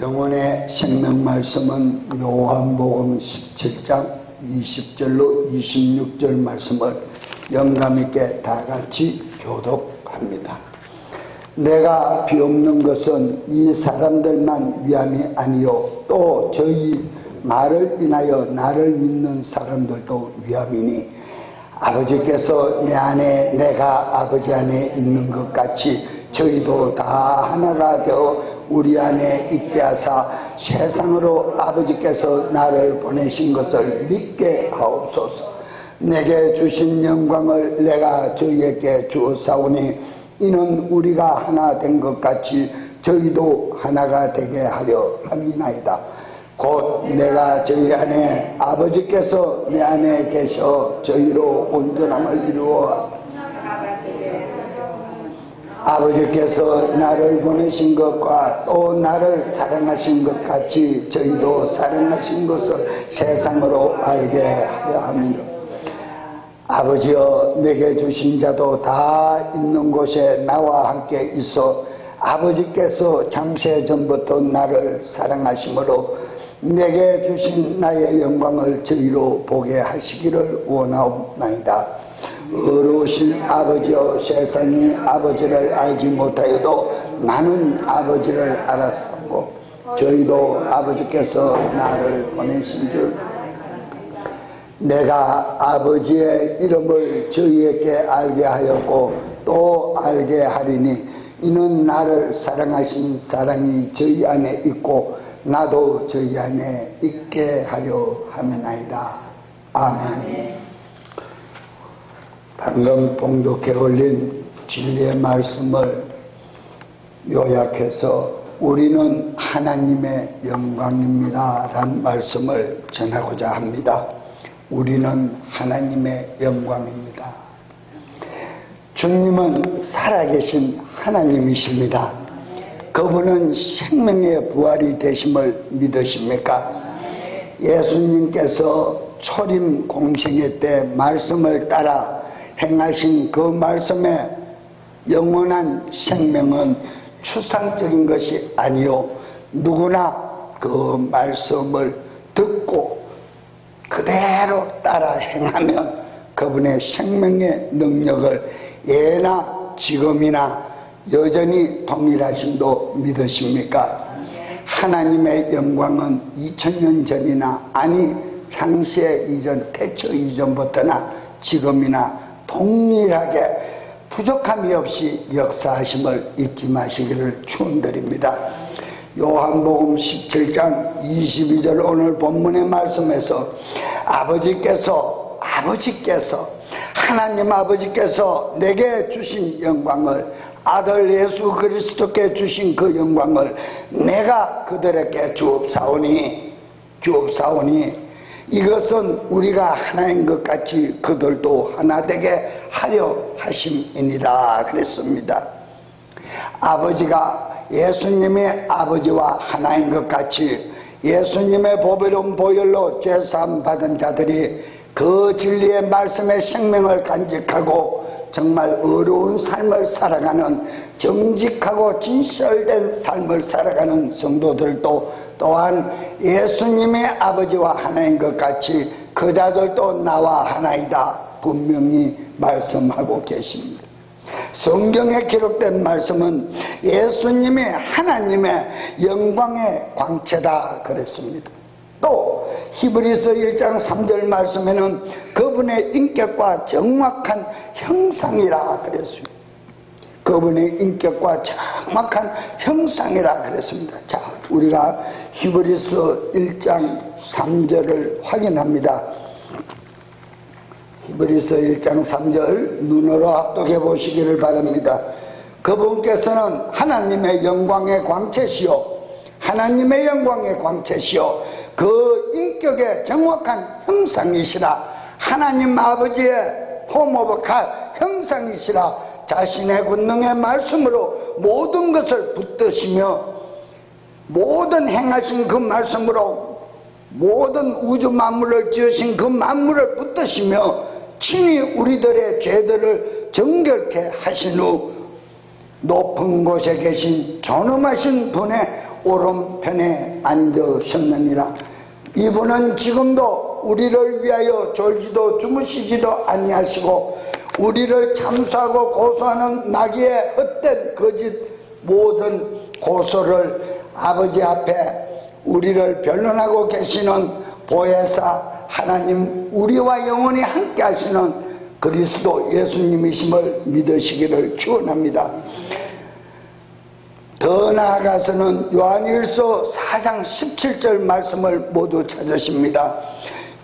영혼의 생명 말씀은 요한복음 17장 20절로 26절 말씀을 영감 있게 다 같이 교독합니다. 내가 비옵는 것은 이 사람들만 위함이 아니요 또 저희 말을 인하여 나를 믿는 사람들도 위함이니 아버지께서 내 안에 내가 아버지 안에 있는 것 같이 저희도 다 하나가 되어 우리 안에 있게 하사 세상으로 아버지께서 나를 보내신 것을 믿게 하옵소서. 내게 주신 영광을 내가 저희에게 주었사오니 이는 우리가 하나 된 것 같이 저희도 하나가 되게 하려 함이나이다. 곧 내가 저희 안에 아버지께서 내 안에 계셔 저희로 온전함을 이루어 아버지께서 나를 보내신 것과 또 나를 사랑하신 것 같이 저희도 사랑하신 것을 세상으로 알게 하려 합니다. 아버지여 내게 주신 자도 다 있는 곳에 나와 함께 있어 아버지께서 장세 전부터 나를 사랑하심으로 내게 주신 나의 영광을 저희로 보게 하시기를 원하옵나이다. 어려우신 아버지여 세상이 아버지를 알지 못하여도 나는 아버지를 알았고 저희도 아버지께서 나를 보내신 줄 내가 아버지의 이름을 저희에게 알게 하였고 또 알게 하리니 이는 나를 사랑하신 사랑이 저희 안에 있고 나도 저희 안에 있게 하려 하면 아이다. 아멘. 방금 봉독해 올린 진리의 말씀을 요약해서 우리는 하나님의 영광입니다. 란 말씀을 전하고자 합니다. 우리는 하나님의 영광입니다. 주님은 살아계신 하나님이십니다. 그분은 생명의 부활이 되심을 믿으십니까? 예수님께서 초림 공생애 때 말씀을 따라 행하신 그 말씀의 영원한 생명은 추상적인 것이 아니요 누구나 그 말씀을 듣고 그대로 따라 행하면 그분의 생명의 능력을 예나 지금이나 여전히 동일하심도 믿으십니까? 하나님의 영광은 2000년 전이나 아니 창세 이전 태초 이전부터나 지금이나 동일하게 부족함이 없이 역사하심을 잊지 마시기를 추원드립니다. 요한복음 17장 22절 오늘 본문의 말씀에서 아버지께서 아버지께서 하나님 아버지께서 내게 주신 영광을 아들 예수 그리스도께 주신 그 영광을 내가 그들에게 주옵사오니 주옵사오니 이것은 우리가 하나인 것 같이 그들도 하나 되게 하려 하심이니라 그랬습니다. 아버지가 예수님의 아버지와 하나인 것 같이 예수님의 보배로운 보혈로 제삼 받은 자들이 그 진리의 말씀의 생명을 간직하고 정말 어려운 삶을 살아가는 정직하고 진실된 삶을 살아가는 성도들도 또한 예수님의 아버지와 하나인 것 같이 그 자들도 나와 하나이다 분명히 말씀하고 계십니다. 성경에 기록된 말씀은 예수님이 하나님의 영광의 광채다 그랬습니다. 또 히브리서 1장 3절 말씀에는 그분의 인격과 정확한 형상이라 그랬습니다. 그분의 인격과 정확한 형상이라 그랬습니다. 자, 우리가 히브리서 1장 3절을 확인합니다. 히브리서 1장 3절 눈으로 합독해 보시기를 바랍니다. 그분께서는 하나님의 영광의 광채시요 하나님의 영광의 광채시요 그 인격의 정확한 형상이시라 하나님 아버지의 폼오브 칼 형상이시라 자신의 권능의 말씀으로 모든 것을 붙드시며 모든 행하신 그 말씀으로 모든 우주 만물을 지으신 그 만물을 붙드시며 친히 우리들의 죄들을 정결케 하신 후 높은 곳에 계신 존엄하신 분의 오른편에 앉으셨느니라. 이분은 지금도 우리를 위하여 졸지도 주무시지도 아니하시고 우리를 참수하고 고소하는 마귀의 헛된 거짓 모든 고소를 아버지 앞에 우리를 변론하고 계시는 보혜사 하나님 우리와 영원히 함께 하시는 그리스도 예수님이심을 믿으시기를 축원합니다. 더 나아가서는 요한일서 4장 17절 말씀을 모두 찾으십니다.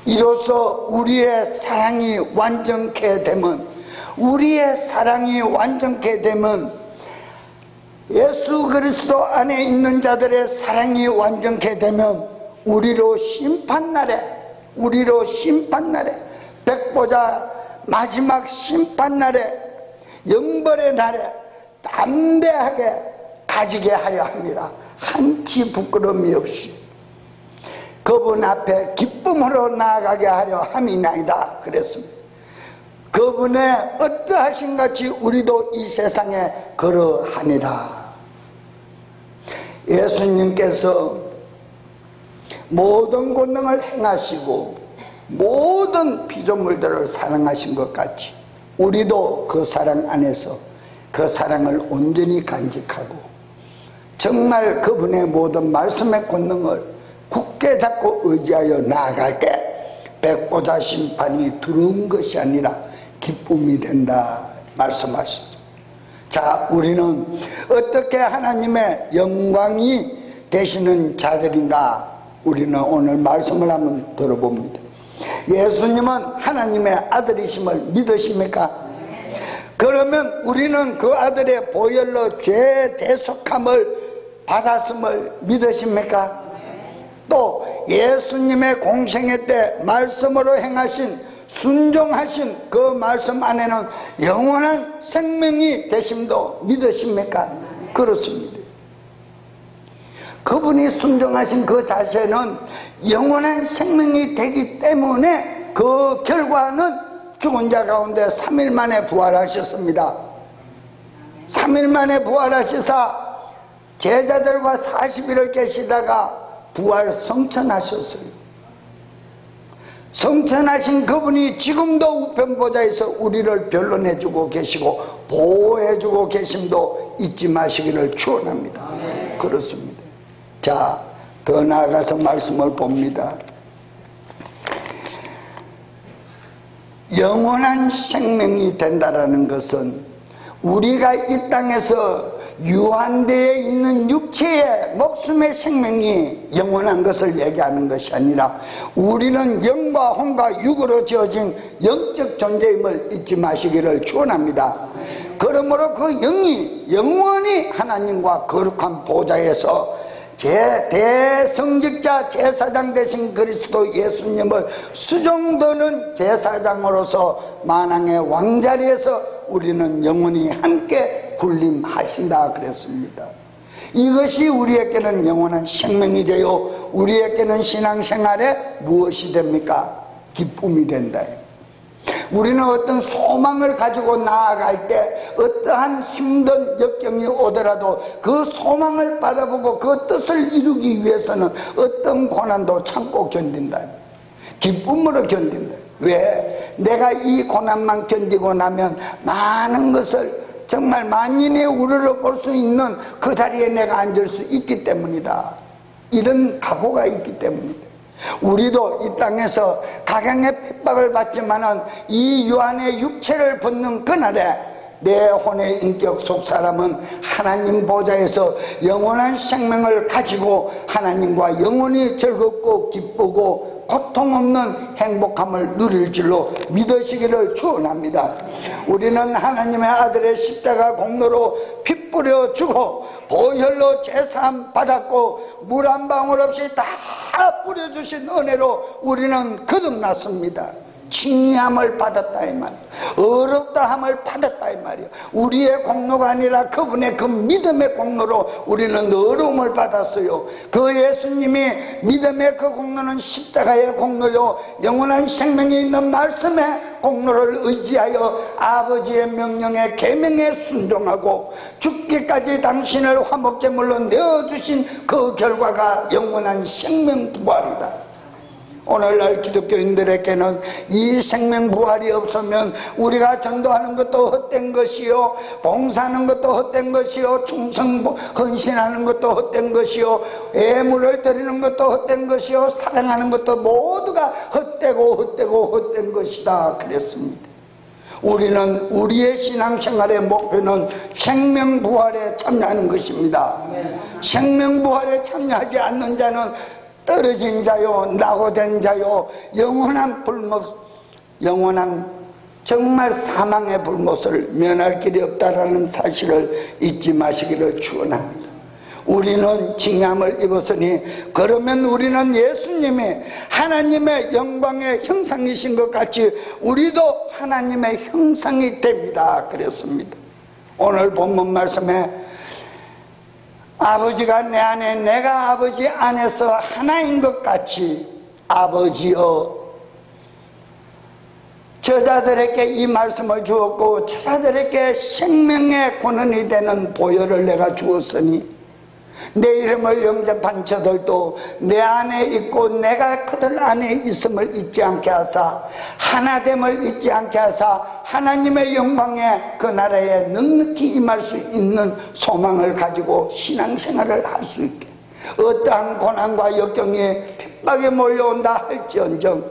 이로써 우리의 사랑이 완전케 되면 우리의 사랑이 완전케 되면 예수 그리스도 안에 있는 자들의 사랑이 완전케 되면 우리로 심판날에 우리로 심판날에 백보자 마지막 심판날에 영벌의 날에 담대하게 가지게 하려 합니다. 한치 부끄러움이 없이. 그분 앞에 기쁨으로 나아가게 하려 함이나이다. 그랬습니다 그분의 어떠하신 같이 우리도 이 세상에 걸어하니라. 예수님께서 모든 권능을 행하시고 모든 피조물들을 사랑하신 것 같이 우리도 그 사랑 안에서 그 사랑을 온전히 간직하고 정말 그분의 모든 말씀의 권능을 굳게 잡고 의지하여 나아갈 때 백보자 심판이 두려운 것이 아니라 기쁨이 된다 말씀하셨습니다 자 우리는 어떻게 하나님의 영광이 되시는 자들인가 우리는 오늘 말씀을 한번 들어봅니다 예수님은 하나님의 아들이심을 믿으십니까? 그러면 우리는 그 아들의 보혈로 죄 대속함을 받았음을 믿으십니까? 또 예수님의 공생애 때 말씀으로 행하신 순종하신 그 말씀 안에는 영원한 생명이 되심도 믿으십니까? 그렇습니다. 그분이 순종하신 그 자세는 영원한 생명이 되기 때문에 그 결과는 죽은 자 가운데 3일 만에 부활하셨습니다. 3일 만에 부활하시사 제자들과 40일을 계시다가 부활 성천하셨어요. 성천하신 그분이 지금도 우편보좌에서 우리를 변론해주고 계시고 보호해주고 계심도 잊지 마시기를 축원합니다. 그렇습니다. 자, 더 나아가서 말씀을 봅니다. 영원한 생명이 된다라는 것은 우리가 이 땅에서 유한되어 있는 육체의 목숨의 생명이 영원한 것을 얘기하는 것이 아니라 우리는 영과 혼과 육으로 지어진 영적 존재임을 잊지 마시기를 축원합니다. 그러므로 그 영이 영원히 하나님과 거룩한 보좌에서 제 대성직자 제사장 되신 그리스도 예수님을 수종드는 제사장으로서 만왕의 왕자리에서 우리는 영원히 함께 군림하신다 그랬습니다. 이것이 우리에게는 영원한 생명이 되어 우리에게는 신앙생활에 무엇이 됩니까? 기쁨이 된다. 우리는 어떤 소망을 가지고 나아갈 때 어떠한 힘든 역경이 오더라도 그 소망을 바라보고 그 뜻을 이루기 위해서는 어떤 고난도 참고 견딘다. 기쁨으로 견딘다. 왜? 내가 이 고난만 견디고 나면 많은 것을 정말 만인의 우르르 볼수 있는 그 자리에 내가 앉을 수 있기 때문이다. 이런 각오가 있기 때문이다. 우리도 이 땅에서 각양의 핍박을 받지만은 이 유한의 육체를 벗는 그날에 내 혼의 인격 속 사람은 하나님 보좌에서 영원한 생명을 가지고 하나님과 영원히 즐겁고 기쁘고 고통 없는 행복함을 누릴 줄로 믿으시기를 축원합니다. 우리는 하나님의 아들의 십자가 공로로 피 뿌려 주고 보혈로 제사함 받았고 물 한 방울 없이 다 뿌려주신 은혜로 우리는 거듭났습니다. 칭의함을 받았다 이 말이에요 어렵다함을 받았다 이 말이에요 우리의 공로가 아니라 그분의 그 믿음의 공로로 우리는 어려움을 받았어요. 그 예수님이 믿음의 그 공로는 십자가의 공로요. 영원한 생명이 있는 말씀의 공로를 의지하여 아버지의 명령에 계명에 순종하고 죽기까지 당신을 화목제물로 내어주신 그 결과가 영원한 생명 부활이다 오늘날 기독교인들에게는 이 생명 부활이 없으면 우리가 전도하는 것도 헛된 것이요 봉사하는 것도 헛된 것이요 충성 헌신하는 것도 헛된 것이요 애물을 드리는 것도 헛된 것이요 사랑하는 것도 모두가 헛되고 헛되고 헛된 것이다. 그랬습니다. 우리는 우리의 신앙생활의 목표는 생명부활에 참여하는 것입니다. 생명부활에 참여하지 않는 자는 떨어진 자요 낙오된 자요 영원한 불못 영원한 정말 사망의 불못을 면할 길이 없다라는 사실을 잊지 마시기를 축원합니다. 우리는 징함을 입었으니 그러면 우리는 예수님이 하나님의 영광의 형상이신 것 같이 우리도 하나님의 형상이 됩니다. 그랬습니다. 오늘 본문 말씀에 아버지가 내 안에 내가 아버지 안에서 하나인 것 같이 아버지여. 저자들에게 이 말씀을 주었고 저자들에게 생명의 권한이 되는 보혈을 내가 주었으니 내 이름을 영접한 저들도 내 안에 있고 내가 그들 안에 있음을 잊지 않게 하사 하나됨을 잊지 않게 하사 하나님의 영광에 그 나라에 넉넉히 임할 수 있는 소망을 가지고 신앙생활을 할 수 있게. 어떠한 고난과 역경이 핍박에 몰려온다 할지언정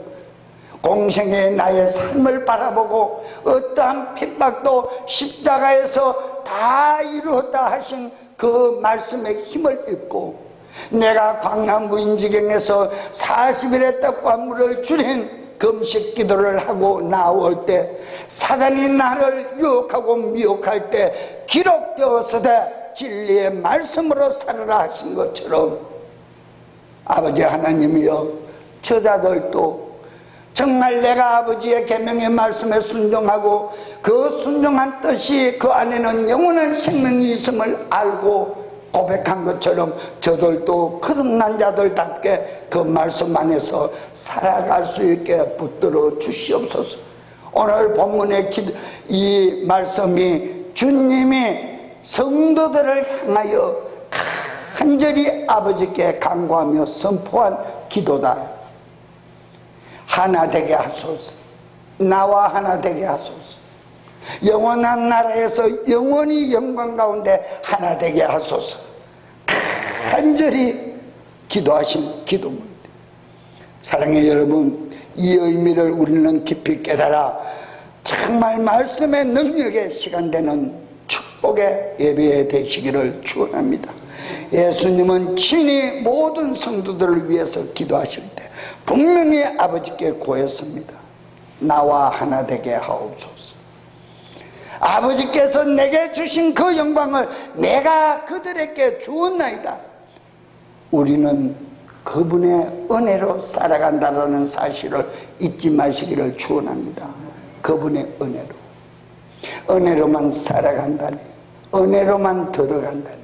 공생의 나의 삶을 바라보고 어떠한 핍박도 십자가에서 다 이루었다 하신 그 말씀에 힘을 입고 내가 광야무 인지경에서 40일의 떡과 물을 줄인 금식 기도를 하고 나올 때 사단이 나를 유혹하고 미혹할 때 기록되었으되 진리의 말씀으로 살아라 하신 것처럼 아버지 하나님이여 저자들도 정말 내가 아버지의 계명의 말씀에 순종하고 그 순종한 뜻이 그 안에는 영원한 생명이 있음을 알고 고백한 것처럼 저들도 거듭난 자들답게 그 말씀 안에서 살아갈 수 있게 붙들어 주시옵소서. 오늘 본문의 이 말씀이 주님이 성도들을 향하여 간절히 아버지께 간구하며 선포한 기도다 하나 되게 하소서. 나와 하나 되게 하소서. 영원한 나라에서 영원히 영광 가운데 하나 되게 하소서. 간절히 기도하신 기도문입니다 사랑의 여러분 이 의미를 우리는 깊이 깨달아 정말 말씀의 능력의 시간 되는 축복의 예배에 되시기를 축원합니다. 예수님은 친히 모든 성도들을 위해서 기도하실 때 분명히 아버지께 고했습니다. 나와 하나 되게 하옵소서. 아버지께서 내게 주신 그 영광을 내가 그들에게 주었나이다. 우리는 그분의 은혜로 살아간다는 사실을 잊지 마시기를 축원합니다. 그분의 은혜로. 은혜로만 살아간다니. 은혜로만 들어간다니.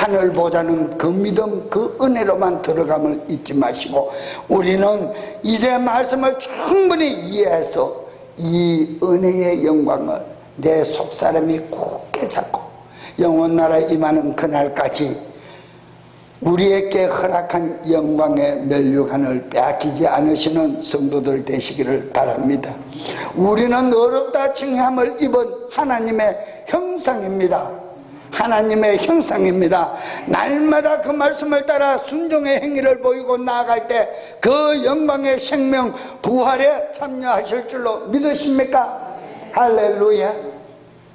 하늘 보자는 그 믿음 그 은혜로만 들어감을 잊지 마시고 우리는 이제 말씀을 충분히 이해해서 이 은혜의 영광을 내 속사람이 굳게 잡고 영원 나라에 임하는 그날까지 우리에게 허락한 영광의 멸류관을 빼앗기지 않으시는 성도들 되시기를 바랍니다. 우리는 어렵다 칭함을 입은 하나님의 형상입니다 하나님의 형상입니다. 날마다 그 말씀을 따라 순종의 행위를 보이고 나아갈 때 그 영광의 생명 부활에 참여하실 줄로 믿으십니까? 할렐루야.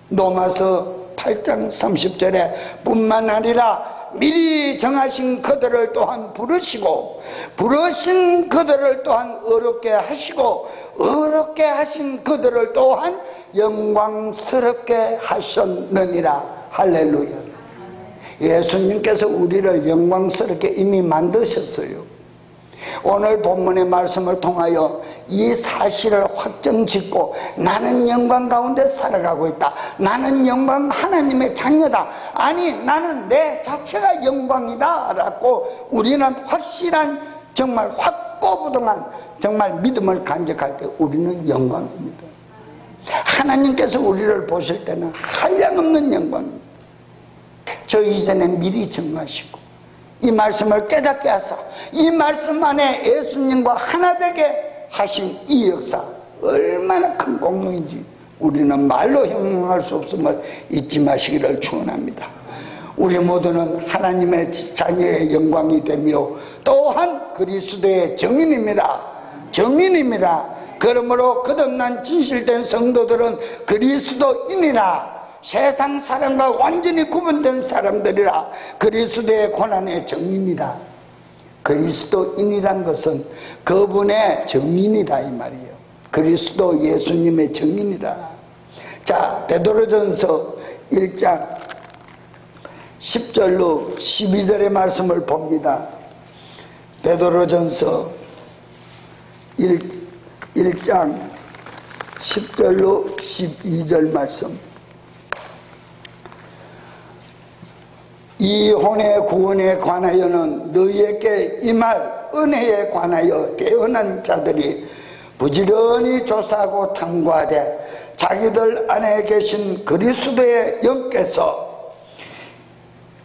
노마서 8장 30절에 뿐만 아니라 미리 정하신 그들을 또한 부르시고 부르신 그들을 또한 어렵게 하시고 어렵게 하신 그들을 또한 영광스럽게 하셨느니라 할렐루야. 예수님께서 우리를 영광스럽게 이미 만드셨어요. 오늘 본문의 말씀을 통하여 이 사실을 확정짓고 나는 영광 가운데 살아가고 있다. 나는 영광 하나님의 자녀다. 아니 나는 내 자체가 영광이다. 라고 우리는 확실한 정말 확고부동한 정말 믿음을 간직할 때 우리는 영광입니다. 하나님께서 우리를 보실 때는 한량없는 영광입니다. 저 이전에 미리 정하시고 이 말씀을 깨닫게 하사 이 말씀 안에 예수님과 하나 되게 하신 이 역사 얼마나 큰 공로인지 우리는 말로 형용할 수 없음을 잊지 마시기를 축원합니다. 우리 모두는 하나님의 자녀의 영광이 되며 또한 그리스도의 정인입니다. 정인입니다. 그러므로 거듭난 진실된 성도들은 그리스도인이라 세상 사람과 완전히 구분된 사람들이라 그리스도의 고난의 정인이다. 그리스도인이란 것은 그분의 정인이다 이 말이에요. 그리스도 예수님의 정인이라. 자 베드로전서 1장 10절로 12절의 말씀을 봅니다. 베드로전서 1, 1장 10절로 12절 말씀 이 혼의 구원에 관하여는 너희에게 임할 은혜에 관하여 대언한 자들이 부지런히 조사하고 탐구하되 자기들 안에 계신 그리스도의 영께서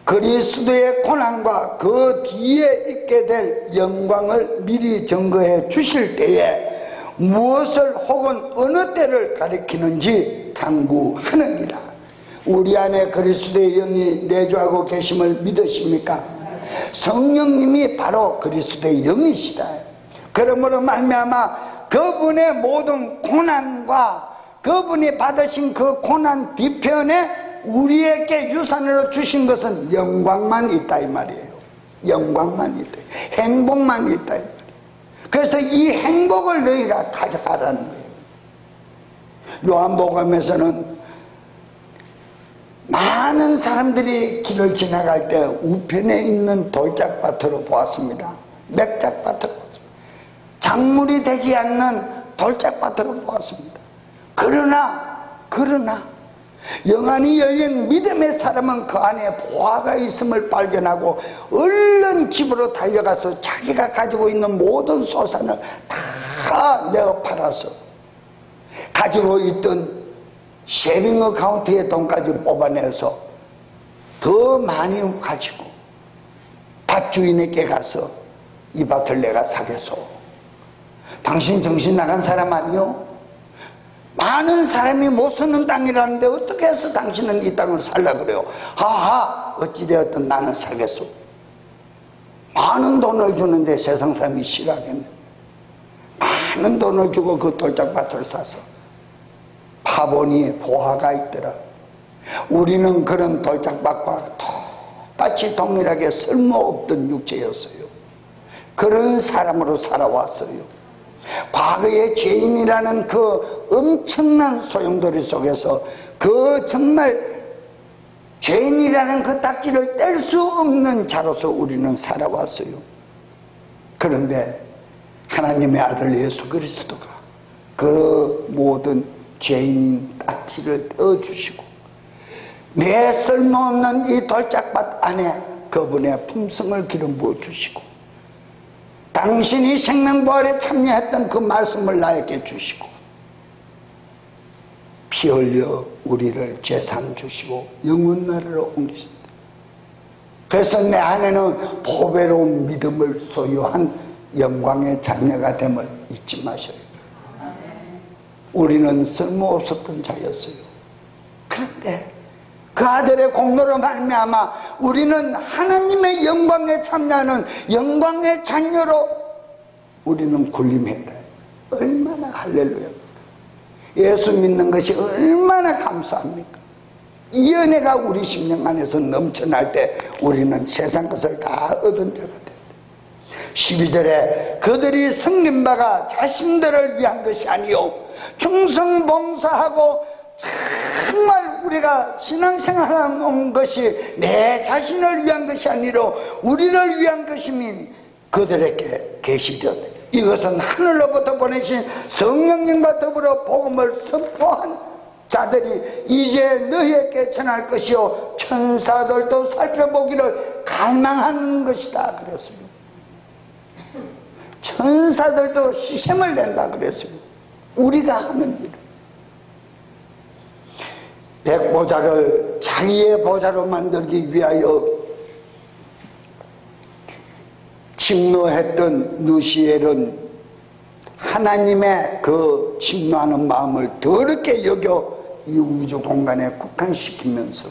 그리스도의 고난과 그 뒤에 있게 될 영광을 미리 증거해 주실 때에 무엇을 혹은 어느 때를 가리키는지 탐구하느니라 우리 안에 그리스도의 영이 내주하고 계심을 믿으십니까? 성령님이 바로 그리스도의 영이시다. 그러므로 말미암아 그분의 모든 고난과 그분이 받으신 그 고난 뒤편에 우리에게 유산으로 주신 것은 영광만 있다 이 말이에요. 영광만 있다. 행복만 있다 이 그래서 이 행복을 너희가 가져가라는 거예요. 요한복음에서는 많은 사람들이 길을 지나갈 때 우편에 있는 돌짝밭으로 보았습니다. 맥짝밭으로 보았습니다. 작물이 되지 않는 돌짝밭으로 보았습니다. 그러나 그러나 영안이 열린 믿음의 사람은 그 안에 보화가 있음을 발견하고 얼른 집으로 달려가서 자기가 가지고 있는 모든 소산을 다 내어 팔아서 가지고 있던 쉐빙 어카운트의 돈까지 뽑아내서 더 많이 가지고 밭주인에게 가서 이 밭을 내가 사겠소 당신 정신 나간 사람 아니요? 많은 사람이 못 쓰는 땅이라는데 어떻게 해서 당신은 이 땅을 살라 그래요? 하하 어찌되었든 나는 살겠소. 많은 돈을 주는데 세상 사람이 싫어하겠네. 많은 돈을 주고 그 돌짝밭을 사서 파보니 보화가 있더라. 우리는 그런 돌짝밭과 똑같이 동일하게 쓸모없던 육체였어요. 그런 사람으로 살아왔어요. 과거의 죄인이라는 그 엄청난 소용돌이 속에서 그 정말 죄인이라는 그 딱지를 뗄 수 없는 자로서 우리는 살아왔어요. 그런데 하나님의 아들 예수 그리스도가 그 모든 죄인인 딱지를 떼어주시고 내 쓸모없는 이 돌짝밭 안에 그분의 품성을 기름 부어주시고 당신이 생명부활에 참여했던 그 말씀을 나에게 주시고 피 흘려 우리를 재산 주시고 영원 나라로 옮기신다. 그래서 내 안에는 보배로운 믿음을 소유한 영광의 자녀가 됨을 잊지 마셔요 우리는 쓸모없었던 자였어요. 그런데 그 아들의 공로로 말미암아 우리는 하나님의 영광에 참여하는 영광의 자녀로 우리는 군림했다. 얼마나 할렐루야. 예수 믿는 것이 얼마나 감사합니까? 이 은혜가 우리 심령 안에서 넘쳐날 때 우리는 세상 것을 다 얻은 자가 된다. 12절에 그들이 승린 바가 자신들을 위한 것이 아니요 충성봉사하고 정말 우리가 신앙생활하는 것이 내 자신을 위한 것이 아니라 우리를 위한 것임이 그들에게 계시듯 이것은 하늘로부터 보내신 성령님과 더불어 복음을 선포한 자들이 이제 너희에게 전할 것이요 천사들도 살펴보기를 갈망하는 것이다 그랬습니다. 천사들도 시샘을 낸다 그랬습니다 우리가 하는 일 백보자를 자기의 보자로 만들기 위하여 침노했던 누시엘은 하나님의 그 침노하는 마음을 더럽게 여겨 이 우주 공간에 국한시키면서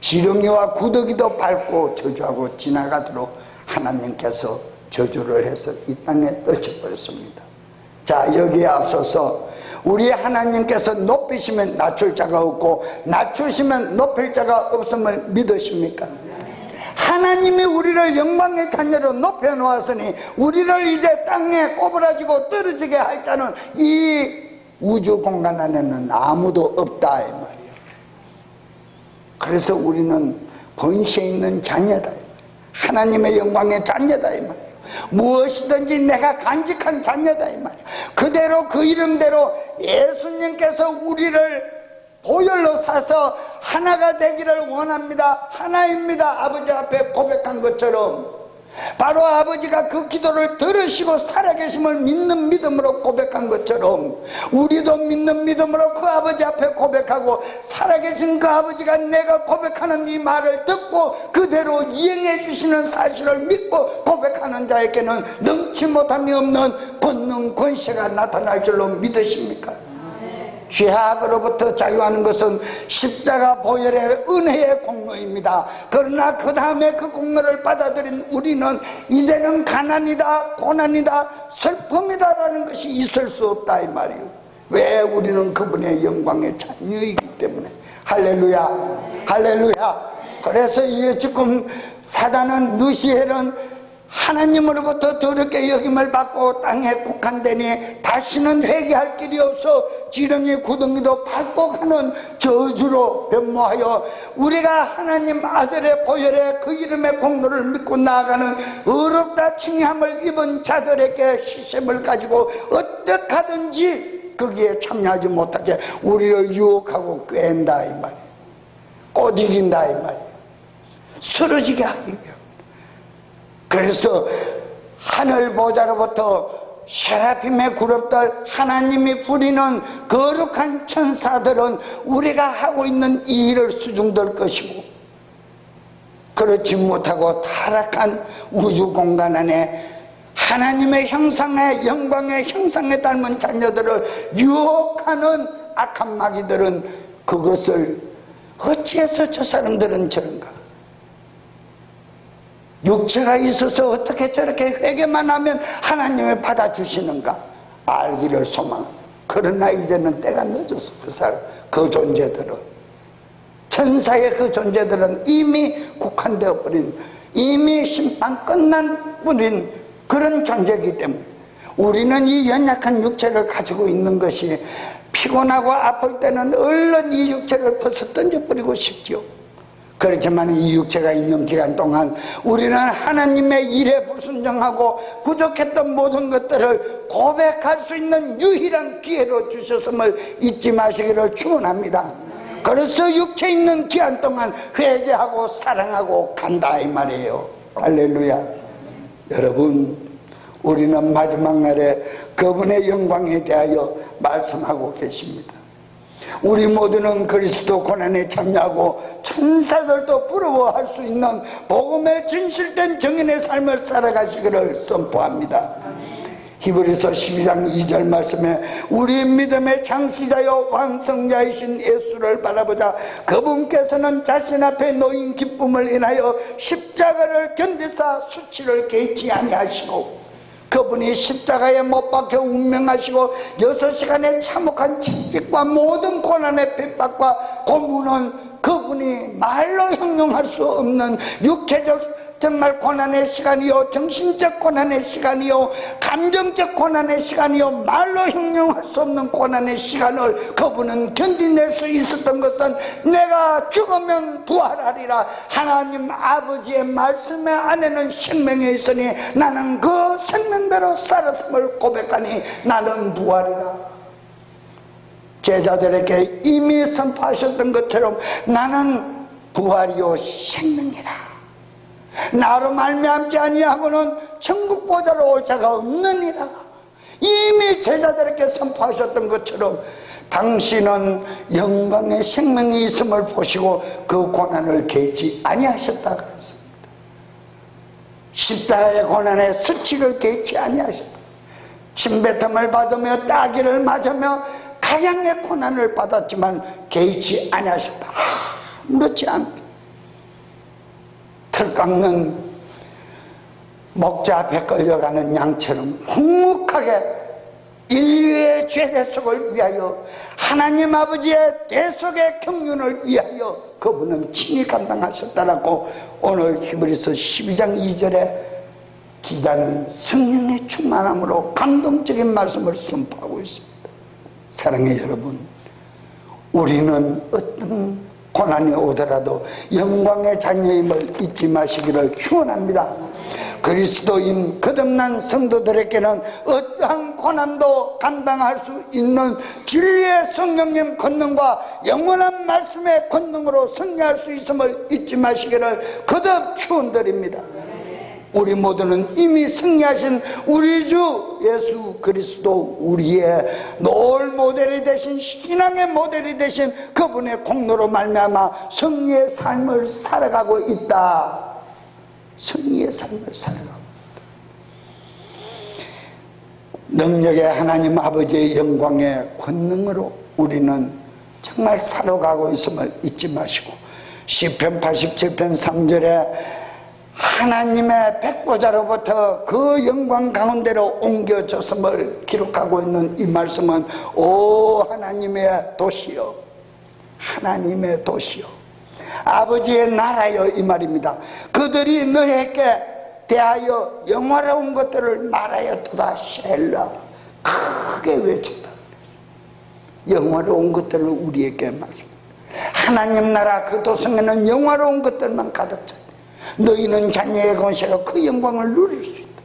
지렁이와 구더기도 밟고 저주하고 지나가도록 하나님께서 저주를 해서 이 땅에 떨쳐버렸습니다. 자 여기에 앞서서 우리 하나님께서 높이시면 낮출 자가 없고 낮추시면 높일 자가 없음을 믿으십니까? 하나님이 우리를 영광의 자녀로 높여놓았으니 우리를 이제 땅에 꼬부라지고 떨어지게 할 자는 이 우주 공간 안에는 아무도 없다 이 말이에요. 그래서 우리는 본시에 있는 자녀다 하나님의 영광의 자녀다 이 말이에요 무엇이든지 내가 간직한 자녀다 이 말이에요 그대로 그 이름대로 예수님께서 우리를 보혈로 사서 하나가 되기를 원합니다. 하나입니다. 아버지 앞에 고백한 것처럼 바로 아버지가 그 기도를 들으시고 살아계심을 믿는 믿음으로 고백한 것처럼 우리도 믿는 믿음으로 그 아버지 앞에 고백하고 살아계신 그 아버지가 내가 고백하는 이 말을 듣고 그대로 이행해 주시는 사실을 믿고 고백하는 자에게는 능치 못함이 없는 권능 권세가 나타날 줄로 믿으십니까? 죄악으로부터 자유하는 것은 십자가 보혈의 은혜의 공로입니다. 그러나 그 다음에 그 공로를 받아들인 우리는 이제는 가난이다, 고난이다, 슬픔이다라는 것이 있을 수 없다 이 말이에요. 왜 우리는 그분의 영광의 자녀이기 때문에 할렐루야, 할렐루야. 그래서 이 지금 사단은 누시엘은 하나님으로부터 더럽게 여김을 받고 땅에 국한되니 다시는 회개할 길이 없어 지렁이 구덩이도 가는 저주로 변모하여 우리가 하나님 아들의 보혈에 그 이름의 공로를 믿고 나아가는 어렵다 칭함을 입은 자들에게 시샘을 가지고 어떻게 하든지 거기에 참여하지 못하게 우리를 유혹하고 꿰다 이 말이에요. 못 이긴다 이 말이에요. 쓰러지게 하기 위해 그래서 하늘 보좌로부터 셰라핌의 그룹들 하나님이 부리는 거룩한 천사들은 우리가 하고 있는 이 일을 수중될 것이고 그렇지 못하고 타락한 우주 공간 안에 하나님의 형상의 영광의 형상에 닮은 자녀들을 유혹하는 악한 마귀들은 그것을 어찌해서 저 사람들은 저런가 육체가 있어서 어떻게 저렇게 회개만 하면 하나님을 받아주시는가? 알기를 소망한다. 그러나 이제는 때가 늦었어 그 사람 그 존재들은. 천사의 그 존재들은 이미 국한되어 버린 이미 심판 끝난 뿐인 그런 존재이기 때문에 우리는 이 연약한 육체를 가지고 있는 것이 피곤하고 아플 때는 얼른 이 육체를 벗어 던져버리고 싶죠 그렇지만 이 육체가 있는 기간 동안 우리는 하나님의 일에 불순종하고 부족했던 모든 것들을 고백할 수 있는 유일한 기회로 주셨음을 잊지 마시기를 축원합니다. 그래서 육체 있는 기간 동안 회개하고 사랑하고 간다 이 말이에요. 할렐루야. 여러분 우리는 마지막 날에 그분의 영광에 대하여 말씀하고 계십니다. 우리 모두는 그리스도 고난에 참여하고 천사들도 부러워할 수 있는 복음의 진실된 정인의 삶을 살아가시기를 선포합니다. 히브리서 12장 2절 말씀에 우리 믿음의 창시자여 완성자이신 예수를 바라보자. 그분께서는 자신 앞에 놓인 기쁨을 인하여 십자가를 견디사 수치를 개치 아니하시고 그분이 십자가에 못 박혀 운명하시고 여섯 시간의 참혹한 채찍과 모든 고난의 핍박과 고문은 그분이 말로 형용할 수 없는 육체적 정말 고난의 시간이요 정신적 고난의 시간이요 감정적 고난의 시간이요 말로 형용할 수 없는 고난의 시간을 그분은 견디낼 수 있었던 것은 내가 죽으면 부활하리라. 하나님 아버지의 말씀에 안에는 생명이 있으니 나는 그 생명대로 살았음을 고백하니 나는 부활이라. 제자들에게 이미 선포하셨던 것처럼 나는 부활이요 생명이라 나로 말미암지 아니하고는 천국보다로 올 자가 없느니라. 이미 제자들에게 선포하셨던 것처럼 당신은 영광의 생명이 있음을 보시고 그 고난을 개치 아니하셨다 그랬습니다. 십자가의 고난에 수치를 개치 아니하셨다. 침뱉음을 받으며 따기를 맞으며 가양의 고난을 받았지만 개의치 아니하셨다. 아무렇지 않게 털 깎는 목자 앞에 끌려가는 양처럼 묵묵하게 인류의 죄대속을 위하여 하나님 아버지의 대속의 경륜을 위하여 그분은 친히 감당하셨다라고 오늘 히브리서 12장 2절에 기자는 성령의 충만함으로 감동적인 말씀을 선포하고 있습니다. 사랑의 여러분 우리는 어떤 고난이 오더라도 영광의 자녀임을 잊지 마시기를 축원합니다. 그리스도인 거듭난 성도들에게는 어떠한 고난도 감당할 수 있는 진리의 성령님 권능과 영원한 말씀의 권능으로 승리할 수 있음을 잊지 마시기를 거듭 축원드립니다 우리 모두는 이미 승리하신 우리 주 예수 그리스도 우리의 노을 모델이 되신 신앙의 모델이 되신 그분의 공로로 말미암아 승리의 삶을 살아가고 있다. 승리의 삶을 살아가고 있다. 능력의 하나님 아버지의 영광의 권능으로 우리는 정말 살아가고 있음을 잊지 마시고 시편 87편 3절에 하나님의 백보자로부터 그 영광 가운데로 옮겨졌음을 기록하고 있는 이 말씀은 오 하나님의 도시여 하나님의 도시여 아버지의 나라여 이 말입니다. 그들이 너에게 대하여 영화로운 것들을 말하였도다 셀라. 크게 외쳤다. 영화로운 것들을 우리에게 말씀. 하나님 나라 그 도성에는 영화로운 것들만 가득 차 너희는 자녀의 권세로 그 영광을 누릴 수 있다.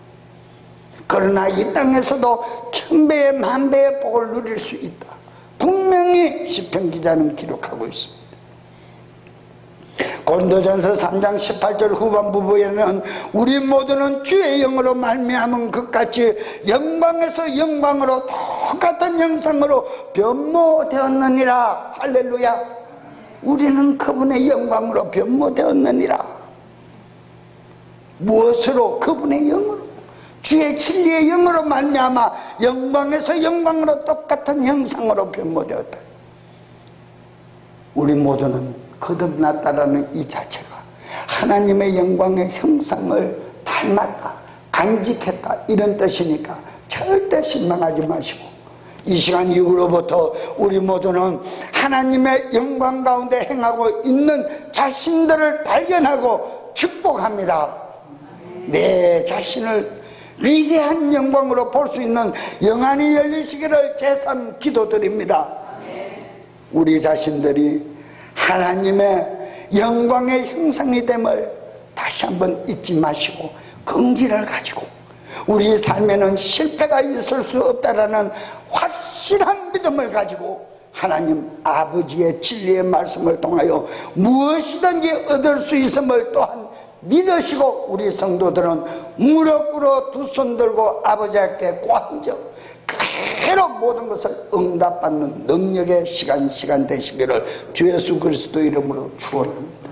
그러나 이 땅에서도 천배의 만배의 복을 누릴 수 있다. 분명히 시편 기자는 기록하고 있습니다. 곤도전서 3장 18절 후반 부부에는 우리 모두는 주의 영으로 말미암은 것같이 영광에서 영광으로 똑같은 형상으로 변모되었느니라. 할렐루야. 우리는 그분의 영광으로 변모되었느니라 무엇으로 그분의 영으로 주의 진리의 영으로 말미암아 영광에서 영광으로 똑같은 형상으로 변모되었다. 우리 모두는 거듭났다라는 이 자체가 하나님의 영광의 형상을 닮았다 간직했다 이런 뜻이니까 절대 실망하지 마시고 이 시간 이후로부터 우리 모두는 하나님의 영광 가운데 행하고 있는 자신들을 발견하고 축복합니다 내 자신을 위대한 영광으로 볼 수 있는 영안이 열리시기를 제삼 기도드립니다. 우리 자신들이 하나님의 영광의 형상이 됨을 다시 한번 잊지 마시고 긍지를 가지고 우리 삶에는 실패가 있을 수 없다라는 확실한 믿음을 가지고 하나님 아버지의 진리의 말씀을 통하여 무엇이든지 얻을 수 있음을 또한 믿으시고 우리 성도들은 무릎 꿇어 두 손 들고 아버지께 고한적 그대로 모든 것을 응답받는 능력의 시간 시간 되시기를 주 예수 그리스도 이름으로 축원합니다.